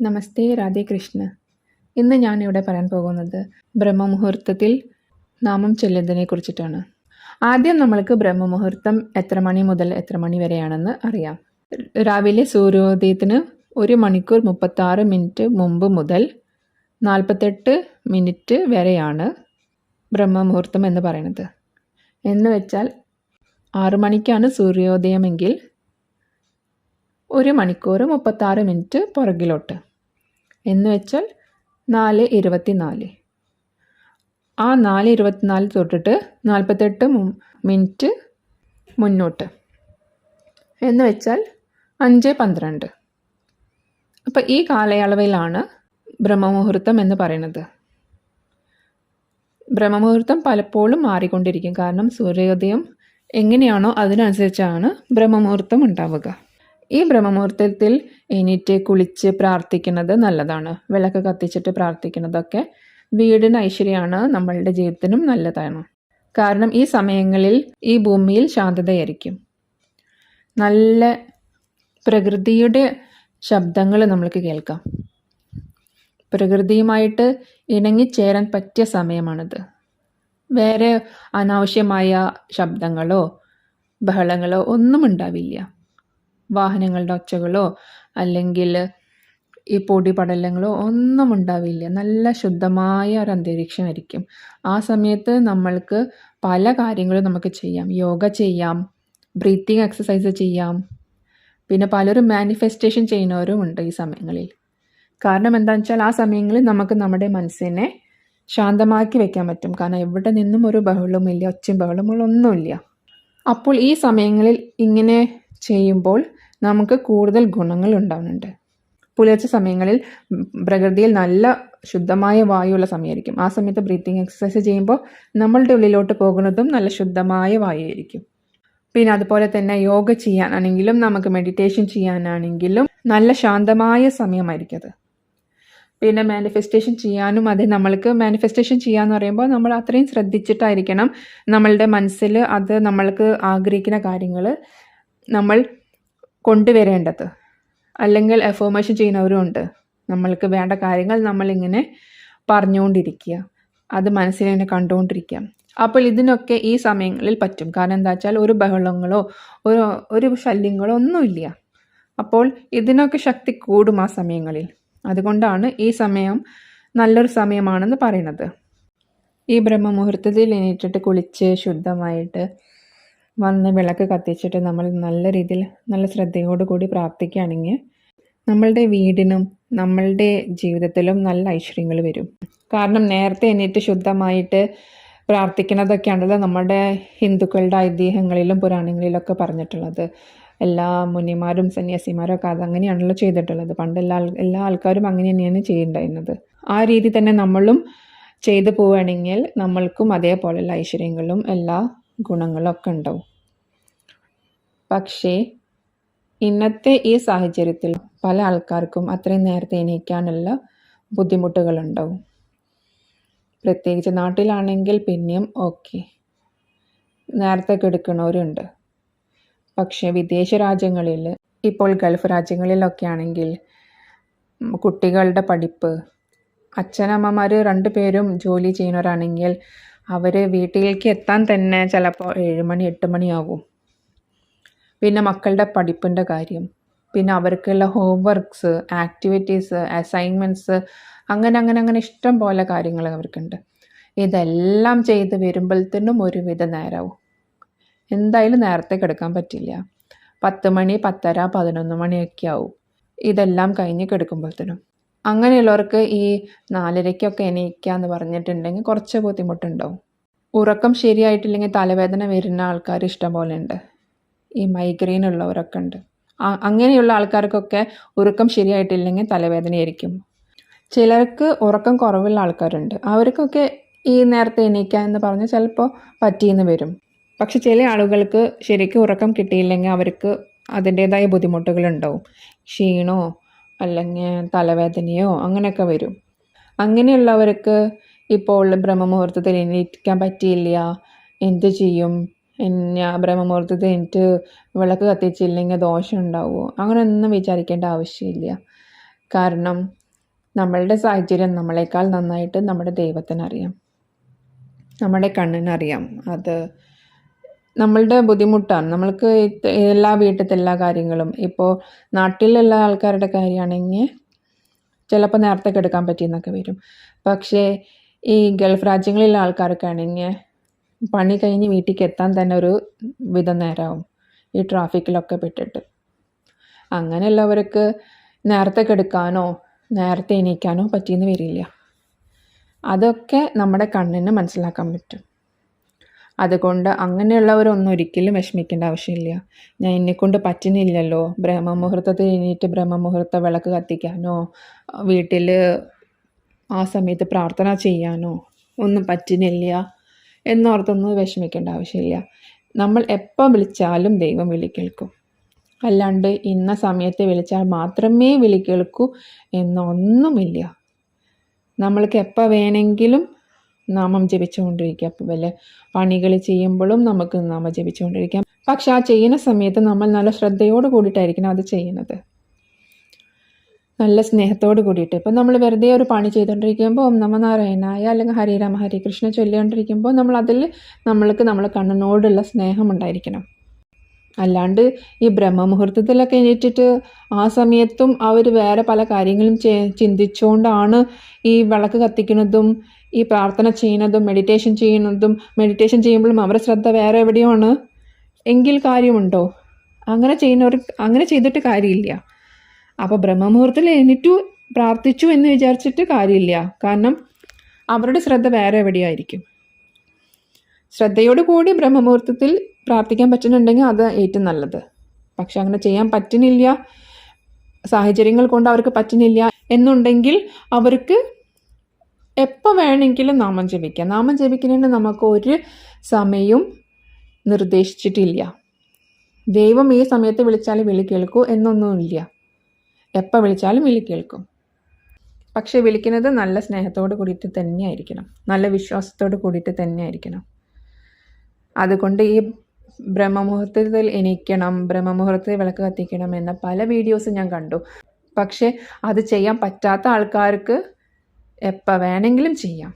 നമസ്തേ രാധേ കൃഷ്ണ. ഇന്ന് ഞാനിവിടെ പറയാൻ പോകുന്നത് ബ്രഹ്മമുഹൂർത്തത്തിൽ നാമം ചൊല്ലുന്നതിനെ കുറിച്ചിട്ടാണ്. ആദ്യം നമ്മൾക്ക് ബ്രഹ്മമുഹൂർത്തം എത്ര മണി മുതൽ എത്ര മണി വരെയാണെന്ന് അറിയാം. രാവിലെ സൂര്യോദയത്തിന് ഒരു മണിക്കൂർ മുപ്പത്താറ് മിനിറ്റ് മുമ്പ് മുതൽ നാൽപ്പത്തെട്ട് മിനിറ്റ് വരെയാണ് ബ്രഹ്മമുഹൂർത്തം എന്ന് പറയുന്നത്. എന്ന് വെച്ചാൽ ആറു മണിക്കാണ് സൂര്യോദയമെങ്കിൽ ഒരു മണിക്കൂർ മുപ്പത്താറ് മിനിറ്റ് പുറകിലോട്ട്. എന്ന് വെച്ചാൽ നാല് ഇരുപത്തിനാല്. ആ നാല് ഇരുപത്തിനാല് തൊട്ടിട്ട് നാൽപ്പത്തെട്ട് മിനിറ്റ് മുന്നോട്ട്. എന്ന് വെച്ചാൽ അഞ്ച് പന്ത്രണ്ട്. അപ്പോൾ ഈ കാലയളവിലാണ് ബ്രഹ്മമുഹൂർത്തം എന്ന് പറയുന്നത്. ബ്രഹ്മമുഹൂർത്തം പലപ്പോഴും മാറിക്കൊണ്ടിരിക്കും. കാരണം സൂര്യോദയം എങ്ങനെയാണോ അതിനനുസരിച്ചാണ് ബ്രഹ്മമുഹൂർത്തം ഉണ്ടാവുക. ഈ ബ്രഹ്മമുഹൂർത്തത്തിൽ എണീറ്റ് കുളിച്ച് പ്രാർത്ഥിക്കുന്നത് നല്ലതാണ്. വിളക്ക് കത്തിച്ചിട്ട് പ്രാർത്ഥിക്കുന്നതൊക്കെ വീടിന് ഐശ്വര്യമാണ് നമ്മളുടെ ജീവിതത്തിനും നല്ലതാണ്. കാരണം ഈ സമയങ്ങളിൽ ഈ ഭൂമിയിൽ ശാന്തതയായിരിക്കും. നല്ല പ്രകൃതിയുടെ ശബ്ദങ്ങൾ നമ്മൾക്ക് കേൾക്കാം. പ്രകൃതിയുമായിട്ട് ഇണങ്ങിച്ചേരാൻ പറ്റിയ സമയമാണിത്. വേറെ അനാവശ്യമായ ശബ്ദങ്ങളോ ബഹളങ്ങളോ ഒന്നും ഉണ്ടാവില്ല. വാഹനങ്ങളുടെ ഒച്ചകളോ അല്ലെങ്കിൽ ഈ പൊടി പടലങ്ങളോ ഒന്നും ഉണ്ടാവില്ല. നല്ല ശുദ്ധമായ ഒരു അന്തരീക്ഷമായിരിക്കും ആ സമയത്ത് നമ്മൾക്ക് പല കാര്യങ്ങളും നമുക്ക് ചെയ്യാം. യോഗ ചെയ്യാം ബ്രീത്തിങ് എക്സസൈസ് ചെയ്യാം. പിന്നെ പലരും മാനിഫെസ്റ്റേഷൻ ചെയ്യുന്നവരും ഉണ്ട് ഈ സമയങ്ങളിൽ. കാരണം എന്താണെന്ന് വെച്ചാൽ ആ സമയങ്ങളിൽ നമുക്ക് നമ്മുടെ മനസ്സിനെ ശാന്തമാക്കി വെക്കാൻ പറ്റും. കാരണം എവിടെ നിന്നും ഒരു ബഹളവുമില്ല ഒച്ചയും ബഹളവും ഒന്നുമില്ല. അപ്പോൾ ഈ സമയങ്ങളിൽ ഇങ്ങനെ ചെയ്യുമ്പോൾ നമുക്ക് കൂടുതൽ ഗുണങ്ങൾ ഉണ്ടാവുന്നുണ്ട്. പുലർച്ചെ സമയങ്ങളിൽ പ്രകൃതിയിൽ നല്ല ശുദ്ധമായ വായുവുള്ള സമയമായിരിക്കും. ആ സമയത്ത് ബ്രീത്തിങ് എക്സസൈസ് ചെയ്യുമ്പോൾ നമ്മളുടെ ഉള്ളിലോട്ട് പോകുന്നതും നല്ല ശുദ്ധമായ വായുവായിരിക്കും. പിന്നെ അതുപോലെ തന്നെ യോഗ ചെയ്യാനാണെങ്കിലും നമുക്ക് മെഡിറ്റേഷൻ ചെയ്യാനാണെങ്കിലും നല്ല ശാന്തമായ സമയമായിരിക്കും അത്. പിന്നെ മാനിഫെസ്റ്റേഷൻ ചെയ്യാനും അത് നമ്മൾക്ക് മാനിഫെസ്റ്റേഷൻ ചെയ്യാന്ന് പറയുമ്പോൾ നമ്മൾ അത്രയും ശ്രദ്ധിച്ചിട്ടായിരിക്കണം നമ്മളുടെ മനസ്സിൽ അത് നമ്മൾക്ക് ആഗ്രഹിക്കുന്ന കാര്യങ്ങൾ നമ്മൾ കൊണ്ടുവരേണ്ടത്. അല്ലെങ്കിൽ എഫോമേഷൻ ചെയ്യുന്നവരും ഉണ്ട് നമ്മൾക്ക് വേണ്ട കാര്യങ്ങൾ നമ്മളിങ്ങനെ പറഞ്ഞുകൊണ്ടിരിക്കുക. അത് മനസ്സിലിങ്ങനെ കണ്ടുകൊണ്ടിരിക്കുക. അപ്പോൾ ഇതിനൊക്കെ ഈ സമയങ്ങളിൽ പറ്റും. കാരണം എന്താ വെച്ചാൽ ഒരു ബഹളങ്ങളോ ഒരു ഒരു ശല്യങ്ങളോ ഒന്നുമില്ല. അപ്പോൾ ഇതിനൊക്കെ ശക്തി കൂടും ആ സമയങ്ങളിൽ. അതുകൊണ്ടാണ് ഈ സമയം നല്ലൊരു സമയമാണെന്ന് പറയുന്നത്. ഈ ബ്രഹ്മമുഹൂർത്തത്തിൽ എണീറ്റിട്ട് കുളിച്ച് ശുദ്ധമായിട്ട് വന്ന് വിളക്ക് കത്തിച്ചിട്ട് നമ്മൾ നല്ല രീതിയിൽ നല്ല ശ്രദ്ധയോടു കൂടി പ്രാർത്ഥിക്കുകയാണെങ്കിൽ നമ്മളുടെ വീടിനും നമ്മളുടെ ജീവിതത്തിലും നല്ല ഐശ്വര്യങ്ങൾ വരും. കാരണം നേരത്തെ എണീറ്റ് ശുദ്ധമായിട്ട് പ്രാർത്ഥിക്കുന്നതൊക്കെയാണല്ലോ നമ്മുടെ ഹിന്ദുക്കളുടെ ഐതിഹ്യങ്ങളിലും പുരാണങ്ങളിലൊക്കെ പറഞ്ഞിട്ടുള്ളത്. എല്ലാ മുനിമാരും സന്യാസിമാരും ഒക്കെ അതങ്ങനെയാണല്ലോ ചെയ്തിട്ടുള്ളത്. പണ്ട് എല്ലാ എല്ലാ ആൾക്കാരും അങ്ങനെ തന്നെയാണ് ചെയ്യുന്നുണ്ടായിരുന്നത് ആ രീതി തന്നെ നമ്മളും ചെയ്തു പോവുകയാണെങ്കിൽ നമ്മൾക്കും അതേപോലെയുള്ള ഐശ്വര്യങ്ങളും എല്ലാ ഗുണങ്ങളും ഒക്കെ ഉണ്ടാവും. പക്ഷേ ഇന്നത്തെ ഈ സാഹചര്യത്തിൽ പല ആൾക്കാർക്കും അത്രയും നേരത്തെ എണീക്കാനുള്ള ബുദ്ധിമുട്ടുകളുണ്ടാവും. പ്രത്യേകിച്ച് നാട്ടിലാണെങ്കിൽ പിന്നെയും ഓക്കെ. നേരത്തെ കിടക്കുന്നവരുണ്ട് പക്ഷേ വിദേശ രാജ്യങ്ങളിൽ ഇപ്പോൾ ഗൾഫ് രാജ്യങ്ങളിലൊക്കെ ആണെങ്കിൽ കുട്ടികളുടെ പഠിപ്പ് അച്ഛനമ്മമാർ രണ്ടു പേരും ജോലി ചെയ്യുന്നവരാണെങ്കിൽ അവർ വീട്ടിലേക്ക് എത്താൻ തന്നെ ചിലപ്പോൾ ഏഴ് മണി എട്ട് മണിയാകും പിന്നെ മക്കളുടെ പഠിപ്പിന്റെ കാര്യം. പിന്നെ അവർക്കുള്ള ഹോംവർക്ക്സ് ആക്ടിവിറ്റീസ് അസൈൻമെന്റ്സ് അങ്ങനെ അങ്ങനെ അങ്ങനെ ഇഷ്ടം പോലെ കാര്യങ്ങൾ അവർക്കുണ്ട്. ഇതെല്ലാം ചെയ്ത് വരുമ്പോഴത്തേനും ഒരുവിധ നേരമാവും എന്തായാലും നേരത്തെ കിടക്കാൻ പറ്റില്ല. പത്ത് മണി പത്തര പതിനൊന്ന് മണിയൊക്കെ ആവും. ഇതെല്ലാം കഴിഞ്ഞ് കിടക്കുമ്പോഴത്തേനും. അങ്ങനെയുള്ളവർക്ക് ഈ നാലരയ്ക്കൊക്കെ എണീക്കുക എന്ന് പറഞ്ഞിട്ടുണ്ടെങ്കിൽ കുറച്ച് ബുദ്ധിമുട്ടുണ്ടാവും. ഉറക്കം ശരിയായിട്ടില്ലെങ്കിൽ തലവേദന വരുന്ന ആൾക്കാർ ഇഷ്ടം പോലെ ഉണ്ട്. ഈ മൈഗ്രെയിൻ ഉള്ളവരൊക്കെ ഉണ്ട്. അങ്ങനെയുള്ള ആൾക്കാർക്കൊക്കെ ഉറക്കം ശരിയായിട്ടില്ലെങ്കിൽ തലവേദനയായിരിക്കും. ചിലർക്ക് ഉറക്കം കുറവുള്ള ആൾക്കാരുണ്ട്. അവർക്കൊക്കെ ഈ നേരത്തെ എണീക്കുക എന്ന് പറഞ്ഞാൽ ചിലപ്പോൾ പറ്റിയെന്ന് വരും. പക്ഷെ ചില ആളുകൾക്ക് ശരിക്കും ഉറക്കം കിട്ടിയില്ലെങ്കിൽ അവർക്ക് അതിന്റേതായ ബുദ്ധിമുട്ടുകളുണ്ടാവും ക്ഷീണോ അല്ലെങ്കിൽ തലവേദനയോ അങ്ങനെയൊക്കെ വരും. അങ്ങനെയുള്ളവർക്ക് ഇപ്പോൾ ബ്രഹ്മമുഹൂർത്തത്തിൽ എണീക്കാൻ പറ്റിയില്ല. എന്ത് ചെയ്യും? ഞാൻ ബ്രഹ്മമുഹൂർത്തത്തിൽ എനിക്ക് വിളക്ക് കത്തിച്ചില്ലെങ്കിൽ ദോഷം ഉണ്ടാവുമോ? അങ്ങനെയൊന്നും വിചാരിക്കേണ്ട ആവശ്യമില്ല. കാരണം നമ്മളുടെ സാഹചര്യം നമ്മളെക്കാൾ നന്നായിട്ട് നമ്മുടെ ദൈവത്തിനറിയാം. നമ്മുടെ കണ്ണിനറിയാം. അത് നമ്മളുടെ ബുദ്ധിമുട്ടാണ്. നമ്മൾക്ക് എല്ലാ വീട്ടിലത്തെ എല്ലാ കാര്യങ്ങളും. ഇപ്പോൾ നാട്ടിലുള്ള ആൾക്കാരുടെ കാര്യമാണെങ്കിൽ ചിലപ്പോൾ നേരത്തെ കിടക്കാൻ പറ്റിയെന്നൊക്കെ വരും. പക്ഷേ ഈ ഗൾഫ് രാജ്യങ്ങളിലെ ആൾക്കാർക്കാണെങ്കിൽ പണി കഴിഞ്ഞ് വീട്ടിലേക്ക് എത്താൻ തന്നെ ഒരു വിധം നേരമാവും ഈ ട്രാഫിക്കിലൊക്കെ പെട്ടിട്ട്. അങ്ങനെയുള്ളവർക്ക് നേരത്തെ കിടക്കാനോ നേരത്തെ എണീക്കാനോ പറ്റിയെന്ന് വരില്ല. അതൊക്കെ നമ്മുടെ കണ്ണിന് മനസ്സിലാക്കാൻ പറ്റും. അതുകൊണ്ട് അങ്ങനെയുള്ളവരൊന്നും ഒരിക്കലും വിഷമിക്കേണ്ട ആവശ്യമില്ല. ഞാൻ എന്നെക്കൊണ്ട് പറ്റുന്നില്ലല്ലോ. ബ്രഹ്മമുഹൂർത്തത്തിൽ എണീറ്റ് ബ്രഹ്മമുഹൂർത്ത വിളക്ക് കത്തിക്കാനോ വീട്ടിൽ ആ സമയത്ത് പ്രാർത്ഥന ചെയ്യാനോ ഒന്നും പറ്റുന്നില്ല. എന്നോർത്തൊന്നും വിഷമിക്കേണ്ട ആവശ്യമില്ല. നമ്മൾ എപ്പോൾ വിളിച്ചാലും ദൈവം വിളി കേൾക്കും. അല്ലാണ്ട് ഇന്ന സമയത്ത് വിളിച്ചാൽ മാത്രമേ വിളി കേൾക്കൂ എന്നൊന്നുമില്ല. നമ്മൾക്ക് എപ്പോൾ വേണമെങ്കിലും നാമം ജപിച്ചുകൊണ്ടിരിക്കുക അപ്പോൾ വല്ല പണികൾ ചെയ്യുമ്പോഴും നമുക്ക് നാമം ജപിച്ചുകൊണ്ടിരിക്കാം. പക്ഷെ ആ ചെയ്യുന്ന സമയത്ത് നമ്മൾ നല്ല ശ്രദ്ധയോട് കൂടിയിട്ടായിരിക്കണം അത് ചെയ്യുന്നത്. നല്ല സ്നേഹത്തോട് കൂടിയിട്ട്. ഇപ്പം നമ്മൾ വെറുതെ ഒരു പണി ചെയ്തുകൊണ്ടിരിക്കുമ്പോൾ ഓം നമ നാരായണായ അല്ലെങ്കിൽ ഹരിരാമ ഹരി കൃഷ്ണ ചൊല്ലിക്കൊണ്ടിരിക്കുമ്പോൾ നമ്മൾ അതിൽ നമ്മൾക്ക് നമ്മളെ കണ്ണിനോടുള്ള സ്നേഹം ഉണ്ടായിരിക്കണം. അല്ലാണ്ട് ഈ ബ്രഹ്മമുഹൂർത്തത്തിലൊക്കെ എണീറ്റിട്ട് ആ സമയത്തും അവർ വേറെ പല കാര്യങ്ങളും ചിന്തിച്ചുകൊണ്ടാണ് ഈ വിളക്ക് കത്തിക്കുന്നതും ഈ പ്രാർത്ഥന ചെയ്യുന്നതും മെഡിറ്റേഷൻ ചെയ്യുന്നതും മെഡിറ്റേഷൻ ചെയ്യുമ്പോഴും അവരുടെ ശ്രദ്ധ വേറെ എവിടെയാണ് എങ്കിൽ കാര്യമുണ്ടോ? അങ്ങനെ ചെയ്യുന്നവർ അങ്ങനെ ചെയ്തിട്ട് കാര്യമില്ല. അപ്പോൾ ബ്രഹ്മമുഹൂർത്തത്തിൽ എണീറ്റു പ്രാർത്ഥിച്ചു എന്ന് വിചാരിച്ചിട്ട് കാര്യമില്ല. കാരണം അവരുടെ ശ്രദ്ധ വേറെ എവിടെയായിരിക്കും. ശ്രദ്ധയോട് കൂടി ബ്രഹ്മമുഹൂർത്തത്തിൽ പ്രാർത്ഥിക്കാൻ പറ്റുന്നുണ്ടെങ്കിൽ അത് ഏറ്റവും നല്ലത്. പക്ഷെ അങ്ങനെ ചെയ്യാൻ പറ്റുന്നില്ല സാഹചര്യങ്ങൾ കൊണ്ട് അവർക്ക് പറ്റുന്നില്ല എന്നുണ്ടെങ്കിൽ അവർക്ക് എപ്പോൾ വേണമെങ്കിലും നാമം ജപിക്കാം. നാമം ജപിക്കുന്നതിന് നമുക്ക് ഒരു സമയവും നിർദ്ദേശിച്ചിട്ടില്ല. ദൈവം ഈ സമയത്ത് വിളിച്ചാൽ വിളി കേൾക്കൂ എന്നൊന്നുമില്ല. എപ്പോൾ വിളിച്ചാലും വിളി കേൾക്കും. പക്ഷെ വിളിക്കുന്നത് നല്ല സ്നേഹത്തോട് കൂടിയിട്ട് തന്നെ ആയിരിക്കണം. നല്ല വിശ്വാസത്തോട് കൂടിയിട്ട് തന്നെ ആയിരിക്കണം. അതുകൊണ്ട് ഈ ബ്രഹ്മമുഹൂർത്തത്തിൽ എണീക്കണം ബ്രഹ്മമുഹൂർത്തത്തിൽ വിളക്ക് കത്തിക്കണം എന്ന പല വീഡിയോസും ഞാൻ കണ്ടു. പക്ഷേ അത് ചെയ്യാൻ പറ്റാത്ത ആൾക്കാർക്ക് എപ്പോൾ വേണമെങ്കിലും ചെയ്യാം.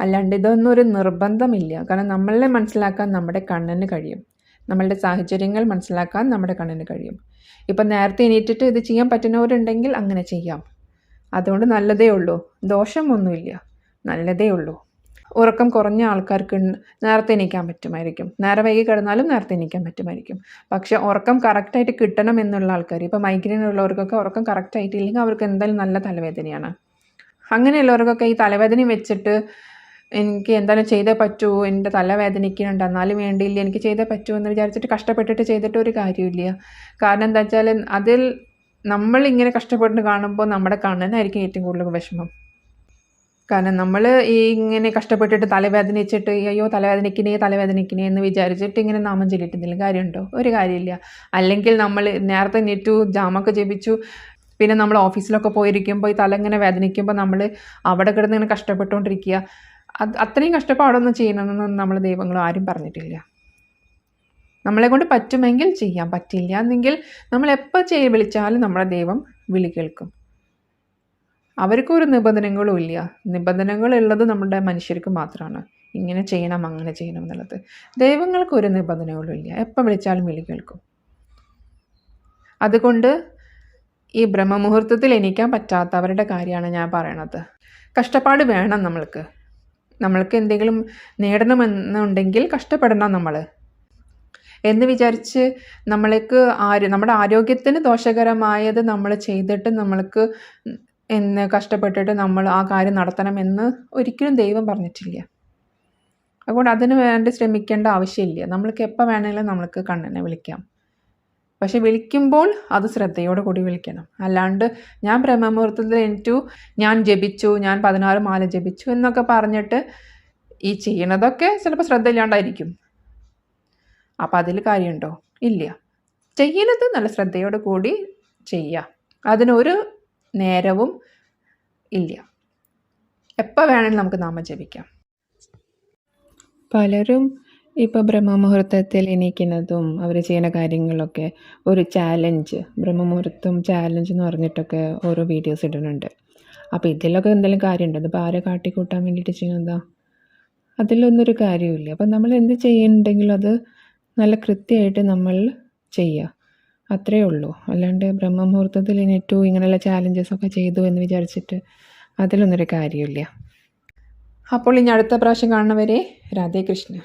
അല്ലാണ്ട് ഇതൊന്നും ഒരു നിർബന്ധമില്ല. കാരണം നമ്മളെ മനസ്സിലാക്കാൻ നമ്മുടെ കണ്ണിന് കഴിയും. നമ്മളുടെ സാഹചര്യങ്ങൾ മനസ്സിലാക്കാൻ നമ്മുടെ കണ്ണിന് കഴിയും. ഇപ്പം നേരത്തെ എണീറ്റിട്ട് ഇത് ചെയ്യാൻ പറ്റുന്നവരുണ്ടെങ്കിൽ അങ്ങനെ ചെയ്യാം. അതുകൊണ്ട് നല്ലതേ ഉള്ളൂ. ദോഷമൊന്നുമില്ല. നല്ലതേ ഉള്ളൂ. ഉറക്കം കുറഞ്ഞ ആൾക്കാർക്ക് നേരത്തെ എണീക്കാൻ പറ്റുമായിരിക്കും. നേരെ വൈകി കിടന്നാലും നേരത്തെ എണീക്കാൻ പറ്റുമായിരിക്കും. പക്ഷെ ഉറക്കം കറക്റ്റായിട്ട് കിട്ടണം എന്നുള്ള ആൾക്കാർ ഇപ്പോൾ മൈഗ്രെയിൻ ഉള്ളവർക്കൊക്കെ ഉറക്കം കറക്റ്റായിട്ടില്ലെങ്കിൽ അവർക്ക് എന്തായാലും നല്ല തലവേദനയാണ്. അങ്ങനെയുള്ളവർക്കൊക്കെ ഈ തലവേദന വെച്ചിട്ട് എനിക്ക് എന്തായാലും ചെയ്തേ പറ്റൂ എന്റെ തലവേദനിക്കുന്നുണ്ട് എന്നാലും വേണ്ടിയില്ല എനിക്ക് ചെയ്തേ പറ്റൂ എന്ന് വിചാരിച്ചിട്ട് കഷ്ടപ്പെട്ടിട്ട് ചെയ്തിട്ട് ഒരു കാര്യമില്ല കാരണം എന്താ വെച്ചാൽ അതിൽ നമ്മൾ ഇങ്ങനെ കഷ്ടപ്പെട്ട് കാണുമ്പോൾ നമ്മുടെ കണ്ണനായിരിക്കും ഏറ്റവും കൂടുതൽ വിഷമം. കാരണം നമ്മൾ ഈ ഇങ്ങനെ കഷ്ടപ്പെട്ടിട്ട് തലവേദനിച്ചിട്ട് അയ്യോ തലവേദനിക്കണേ തലവേദനിക്കണേ എന്ന് വിചാരിച്ചിട്ട് ഇങ്ങനെ നാമം ചൊല്ലിട്ടുന്നില്ല കാര്യമുണ്ടോ? ഒരു കാര്യമില്ല. അല്ലെങ്കിൽ നമ്മൾ നേരത്തെ നെറ്റു ജാമൊക്കെ ജപിച്ചു പിന്നെ നമ്മൾ ഓഫീസിലൊക്കെ പോയിരിക്കുമ്പോൾ ഈ തല ഇങ്ങനെ വേദനിക്കുമ്പോൾ നമ്മൾ അവിടെ കിടന്ന് ഇങ്ങനെ കഷ്ടപ്പെട്ടുകൊണ്ടിരിക്കുക. അത് അത്രയും കഷ്ടപ്പാടൊന്നും ചെയ്യണമെന്നൊന്നും നമ്മൾ ദൈവങ്ങളും ആരും പറഞ്ഞിട്ടില്ല. നമ്മളെ കൊണ്ട് പറ്റുമെങ്കിൽ ചെയ്യാൻ പറ്റില്ല എന്നെങ്കിൽ നമ്മൾ എപ്പോൾ ചെയ്യ വിളിച്ചാലും നമ്മുടെ ദൈവം വിളി കേൾക്കും. അവർക്കൊരു നിബന്ധനകളും ഇല്ല. നിബന്ധനകളുള്ളത് നമ്മുടെ മനുഷ്യർക്ക് മാത്രമാണ് ഇങ്ങനെ ചെയ്യണം അങ്ങനെ ചെയ്യണം എന്നുള്ളത്. ദൈവങ്ങൾക്ക് ഒരു നിബന്ധനകളും ഇല്ല. എപ്പോൾ വിളിച്ചാലും വിളി കേൾക്കും. അതുകൊണ്ട് ഈ ബ്രഹ്മമുഹൂർത്തത്തിൽ എണീക്കാൻ പറ്റാത്തവരുടെ കാര്യമാണ് ഞാൻ പറയണത്. കഷ്ടപ്പാട് വേണം നമ്മൾക്ക്. നമ്മൾക്ക് എന്തെങ്കിലും നേടണമെന്നുണ്ടെങ്കിൽ കഷ്ടപ്പെടണം നമ്മൾ എന്ന് വിചാരിച്ച് നമ്മൾക്ക് ആര് നമ്മുടെ ആരോഗ്യത്തിന് ദോഷകരമായത് നമ്മൾ ചെയ്തിട്ട് നമ്മൾക്ക് എന്ന് കഷ്ടപ്പെട്ടിട്ട് നമ്മൾ ആ കാര്യം നടത്തണമെന്ന് ഒരിക്കലും ദൈവം പറഞ്ഞിട്ടില്ല. അതുകൊണ്ട് അതിന് വേണ്ടി ശ്രമിക്കേണ്ട ആവശ്യമില്ല. നമ്മൾക്ക് എപ്പോൾ വേണമെങ്കിലും നമ്മൾക്ക് കണ്ണനെ വിളിക്കാം. പക്ഷെ വിളിക്കുമ്പോൾ അത് ശ്രദ്ധയോടെ കൂടി വിളിക്കണം. അല്ലാണ്ട് ഞാൻ ബ്രഹ്മമുഹൂർത്തത്തിൽ എനിറ്റു ഞാൻ ജപിച്ചു ഞാൻ പതിനാറ് മാല ജപിച്ചു എന്നൊക്കെ പറഞ്ഞിട്ട് ഈ ചെയ്യണതൊക്കെ ചിലപ്പോൾ ശ്രദ്ധയില്ലാണ്ടായിരിക്കും. അപ്പം അതിൽ കാര്യമുണ്ടോ ഇല്ല. ചെയ്യുന്നത് നല്ല ശ്രദ്ധയോട് കൂടി ചെയ്യുക അതിനൊരു നേരവും ഇല്ല. എപ്പോൾ വേണമെങ്കിലും നമുക്ക് നാമം ജപിക്കാം. പലരും ഇപ്പോൾ ബ്രഹ്മമുഹൂർത്തത്തിൽ എണീക്കുന്നതും അവർ ചെയ്യുന്ന കാര്യങ്ങളൊക്കെ ഒരു ചാലഞ്ച് ബ്രഹ്മമുഹൂർത്തം ചാലഞ്ച് എന്ന് പറഞ്ഞിട്ടൊക്കെ ഓരോ വീഡിയോസ് ഇടുന്നുണ്ട്. അപ്പോൾ ഇതിലൊക്കെ എന്തെങ്കിലും കാര്യമുണ്ടോ? അതിപ്പോൾ ആരെ കാട്ടിക്കൂട്ടാൻ വേണ്ടിയിട്ട് ചെയ്യുന്നതാ? അതിലൊന്നും ഒരു കാര്യമില്ല അപ്പം നമ്മൾ എന്ത് ചെയ്യുന്നുണ്ടെങ്കിലും അത് നല്ല കൃത്യമായിട്ട് നമ്മൾ ചെയ്യുക അത്രയേ ഉള്ളൂ. അല്ലാണ്ട് ബ്രഹ്മമുഹൂർത്തത്തിൽ എണീറ്റു ഇങ്ങനെയുള്ള ചാലഞ്ചസ് ഒക്കെ ചെയ്തു എന്ന് വിചാരിച്ചിട്ട് അതിലൊന്നൊരു കാര്യമില്ല അപ്പോൾ ഇനി അടുത്ത പ്രാവശ്യം കാണുന്നവരെ രാധേ കൃഷ്ണ.